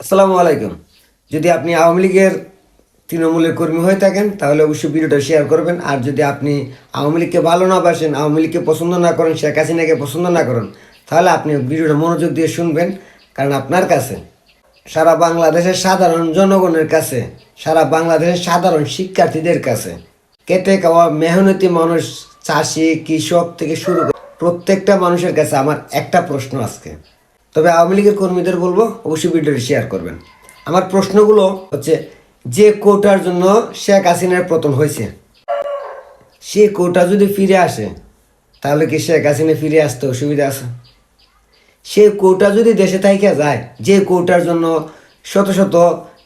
আসসালামু আলাইকুম। যদি আপনি আওয়ামী লীগের তৃণমূলের কর্মী হয়ে থাকেন, তাহলে অবশ্যই ভিডিওটা শেয়ার করবেন। আর যদি আপনি আওয়ামী লীগকে ভালো না বাসেন, আওয়ামী লীগকে পছন্দ না করেন, শেখ হাসিনাকে পছন্দ না করেন, তাহলে আপনি ভিডিওটা মনোযোগ দিয়ে শুনবেন। কারণ আপনার কাছে সারা বাংলাদেশের সাধারণ জনগণের কাছে, সারা বাংলাদেশের সাধারণ শিক্ষার্থীদের কাছে কেটে খাওয়া মেহনতি মানুষ, চাষি, কৃষক থেকে শুরু প্রত্যেকটা মানুষের কাছে আমার একটা প্রশ্ন আজকে। তবে আওয়ামী লীগের কর্মীদের বলব অবশ্যই ভিডিওটি শেয়ার করবেন। আমার প্রশ্নগুলো হচ্ছে, যে কোটার জন্য শেখ হাসিনার পতন হয়েছে, সে কোটা যদি ফিরে আসে, তাহলে কি শেখ হাসিনা ফিরে আসতে অসুবিধা আছে? সে কোটা যদি দেশে থাইকা যায়, যে কোটার জন্য শত শত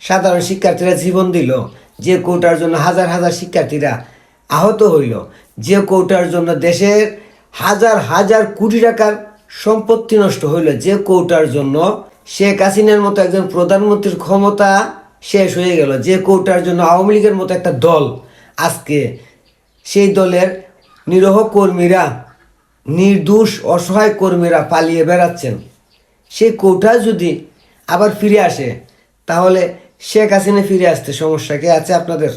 সাধারণ শিক্ষার্থীরা জীবন দিল, যে কোটার জন্য হাজার হাজার শিক্ষার্থীরা আহত হইল, যে কোটার জন্য দেশের হাজার হাজার কোটি টাকার সম্পত্তি নষ্ট হইল যে কৌটার জন্য শেখ হাসিনার মতো একজন প্রধানমন্ত্রীর ক্ষমতা শেষ হয়ে গেল, যে কৌটার জন্য আওয়ামী লীগের মতো একটা দল আজকে সেই দলের নিরহ কর্মীরা, নির্দোষ, অসহায় কর্মীরা পালিয়ে বেড়াচ্ছেন। সেই কৌটা যদি আবার ফিরে আসে, তাহলে শেখ হাসিনা ফিরে আসতে সমস্যা কি আছে আপনাদের?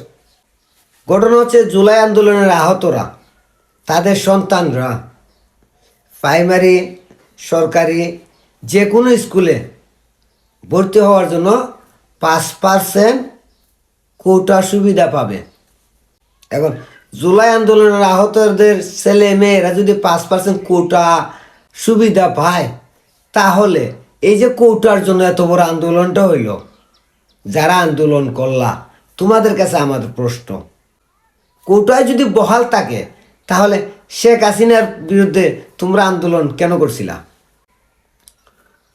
ঘটনা হচ্ছে জুলাই আন্দোলনের আহতরা, তাদের সন্তানরা। প্রাইমারি সরকারি যে কোনো স্কুলে ভর্তি হওয়ার জন্য পাঁচ পার্সেন্ট কোটা সুবিধা পাবে। এখন জুলাই আন্দোলনের আহতদের ছেলে মেয়েরা যদি পাঁচ পার্সেন্ট কোটা সুবিধা পায়, তাহলে এই যে কোটার জন্য এত বড় আন্দোলনটা হইল, যারা আন্দোলন করলা, তোমাদের কাছে আমাদের প্রশ্ন। কোটায় যদি বহাল থাকে তাহলে শেখ হাসিনার বিরুদ্ধে তোমরা আন্দোলন কেন করছিলা?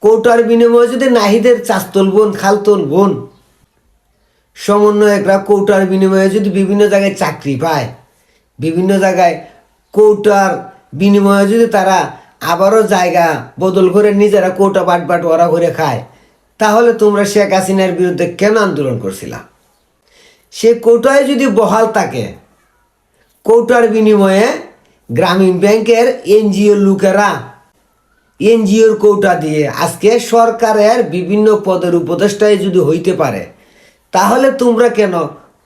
কোটার বিনিময়ে যদি নাহিদের চাস্তল বোন, খালতল বোন, সমন্বয়করা কৌটার বিনিময়ে যদি বিভিন্ন জায়গায় চাকরি পায়, বিভিন্ন জায়গায় কৌটার বিনিময়ে যদি তারা আবারও জায়গা বদল করে নিজেরা কৌটা বাট বাট ওরা করে খায়, তাহলে তোমরা শেখ হাসিনার বিরুদ্ধে কেন আন্দোলন করছিলা? সে কৌটায় যদি বহাল থাকে কৌটার বিনিময়ে গ্রামীণ ব্যাংকের এনজিও লোকেরা এনজিওর কৌটা দিয়ে আজকে সরকারের বিভিন্ন পদের উপদেষ্টায় যদি হইতে পারে, তাহলে তোমরা কেন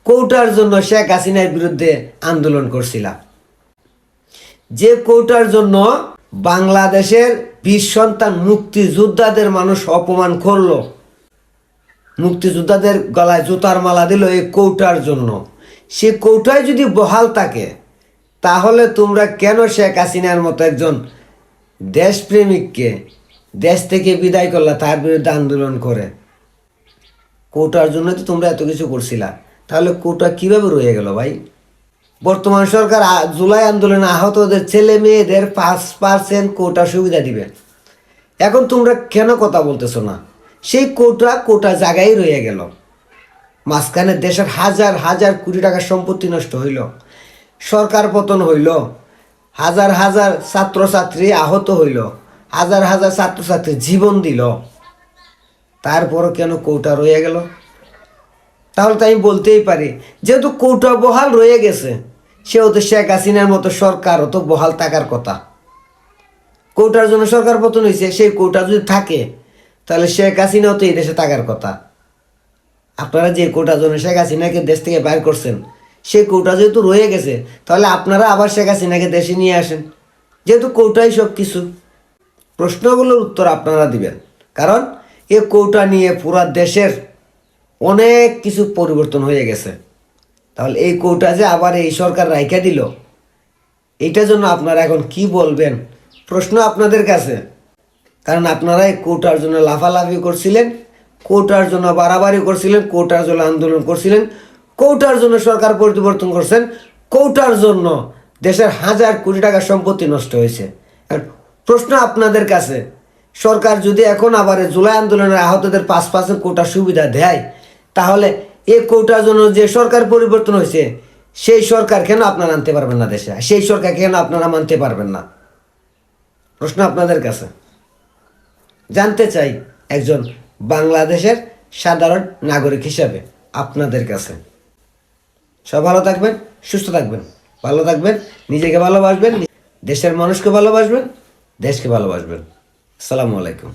কৌটার জন্য শেখ হাসিনার বিরুদ্ধে আন্দোলন করছিলাম যে কৌটার জন্য বাংলাদেশের বীর সন্তান মুক্তিযোদ্ধাদের মানুষ অপমান করল, মুক্তিযোদ্ধাদের গলায় জুতার মালা দিল এই কৌটার জন্য। সে কৌটায় যদি বহাল থাকে, তাহলে তোমরা কেন শেখ হাসিনার মতো একজন দেশপ্রেমিককে দেশ থেকে বিদায় করলা, তার বিরুদ্ধে আন্দোলন করে? কোটার জন্য তো তোমরা এত কিছু করছিলা। তাহলে কোটা কীভাবে রয়ে গেল ভাই? বর্তমান সরকার জুলাই আন্দোলনে আহতদের ছেলে মেয়েদের পাঁচ পার্সেন্ট কোটা সুবিধা দিবে। এখন তোমরা কেন কথা বলতেছো না? সেই কোটা কোটা জায়গায় রয়ে গেল। মাঝখানে দেশের হাজার হাজার কোটি টাকার সম্পত্তি নষ্ট হইল। সরকার পতন হইল। হাজার হাজার ছাত্রছাত্রী আহত হইল। হাজার হাজার ছাত্রছাত্রী জীবন দিল। তারপরও কেন কৌটা রয়ে গেল? তাহলে তো আমি বলতেই পারি, যেহেতু কৌটা বহাল রয়ে গেছে সেহেতু শেখ হাসিনার মতো সরকারও তো বহাল থাকার কথা। কৌটার জন্য সরকার পতন হয়েছে সেই কৌটা যদি থাকে, তাহলে শেখ হাসিনাও তো এই দেশে থাকার কথা। আপনারা যে কোটা জন্য শেখ হাসিনাকে দেশ থেকে বাইর করছেন সেই কোটা যেহেতু রয়ে গেছে, তাহলে আপনারা আবার শেখ হাসিনাকে দেশে নিয়ে আসেন। যেহেতু কোটাই সব কিছু। প্রশ্নগুলোর উত্তর আপনারা দিবেন। কারণ এ কৌটা নিয়ে পুরা দেশের অনেক কিছু পরিবর্তন হয়ে গেছে। তাহলে এই কৌটা যে আবার এই সরকার রাইখা দিল এইটার জন্য আপনারা এখন কি বলবেন? প্রশ্ন আপনাদের কাছে। কারণ আপনারা এই কোটার জন্য লাফালাফি করছিলেন। কোটার জন্য বাড়াবাড়ি করছিলেন, কোটার জন্য আন্দোলন করছিলেন, কোটার জন্য সরকার পরিবর্তন করছেন, কোটার জন্য দেশের হাজার কোটি টাকা সম্পত্তি নষ্ট হয়েছে। প্রশ্ন আপনাদের কাছে, সরকার যদি এখন আবার জুলাই আন্দোলনের আহতদের পাঁচ পার্সেন্ট কোটা সুবিধা দেয়, তাহলে এই কোটার জন্য যে সরকার পরিবর্তন হয়েছে, সেই সরকার কেন আপনারা আনতে পারবেন না দেশে? সেই সরকার কেন আপনারা মানতে পারবেন না? প্রশ্ন আপনাদের কাছে। জানতে চাই একজন বাংলাদেশের সাধারণ নাগরিক হিসাবে আপনাদের কাছে। সব ভালো থাকবেন, সুস্থ থাকবেন, ভালো থাকবেন, নিজেকে ভালোবাসবেন, দেশের মানুষকে ভালোবাসবেন, দেশকে ভালোবাসবেন। আসসালামু আলাইকুম।